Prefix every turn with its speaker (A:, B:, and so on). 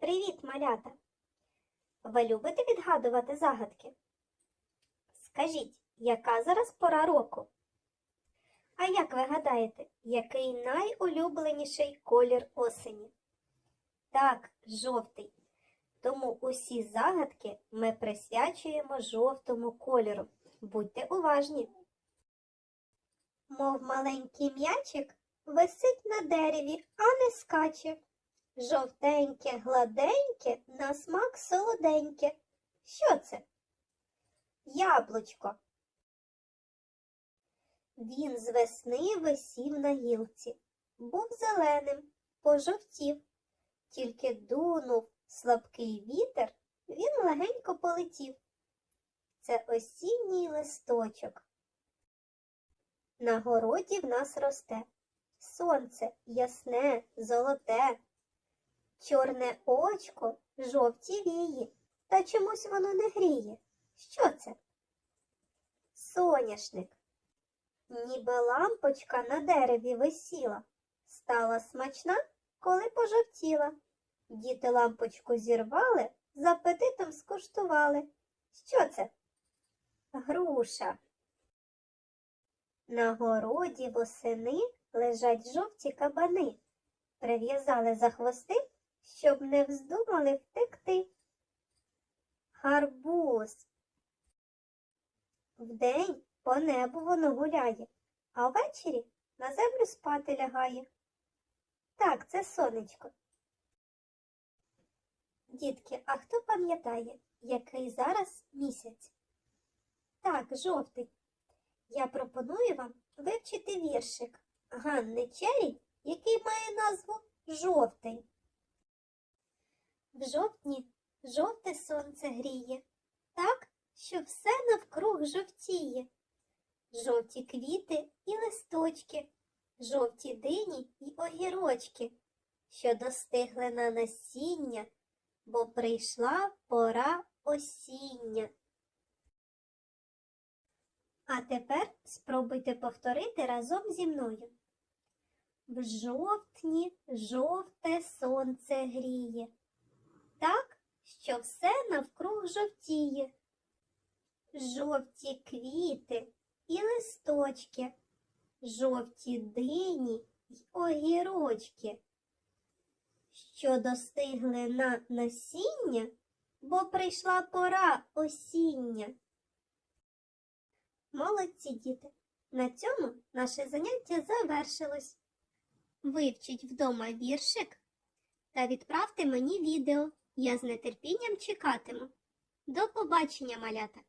A: Привіт, малята! Ви любите відгадувати загадки? Скажіть, яка зараз пора року? А як ви гадаєте, який найулюбленіший колір осені? Так, жовтий. Тому усі загадки ми присвячуємо жовтому кольору. Будьте уважні. Мов маленький м'ячик висить на дереві, а не скаче. Жовтеньке, гладеньке, на смак солоденьке. Що це? Яблучко. Він з весни висів на гілці, був зеленим, пожовтів. Тільки дунув слабкий вітер, він легенько полетів. Це осінній листочок. На городі в нас росте сонце ясне, золоте, чорне очко, жовті вії, та чомусь воно не гріє. Що це? Соняшник. Ніби лампочка на дереві висіла, стала смачна, коли пожовтіла. Діти лампочку зірвали, з апетитом скуштували. Що це? Груша. На городі восени лежать жовті кабани. Прив'язали за хвости, щоб не вздумали втекти. Гарбуз. Вдень по небу воно гуляє, а ввечері на землю спати лягає. Так, це сонечко. Дітки, а хто пам'ятає, який зараз місяць? Так, жовтий. Я пропоную вам вивчити віршик Ганни Чері, який має назву Жовтий. В жовтні жовте сонце гріє, так, що все навкруг жовтіє. Жовті квіти і листочки, жовті дині й огірочки, що достигли на насіння, бо прийшла пора осіння. А тепер спробуйте повторити разом зі мною. В жовтні жовте сонце гріє, так, що все навкруг жовтіє. Жовті квіти і листочки, жовті дині й огірочки, що достигли на насіння, бо прийшла пора осіння. Молодці діти! На цьому наше заняття завершилось. Вивчіть вдома віршик та відправте мені відео. Я з нетерпінням чекатиму. До побачення, малята!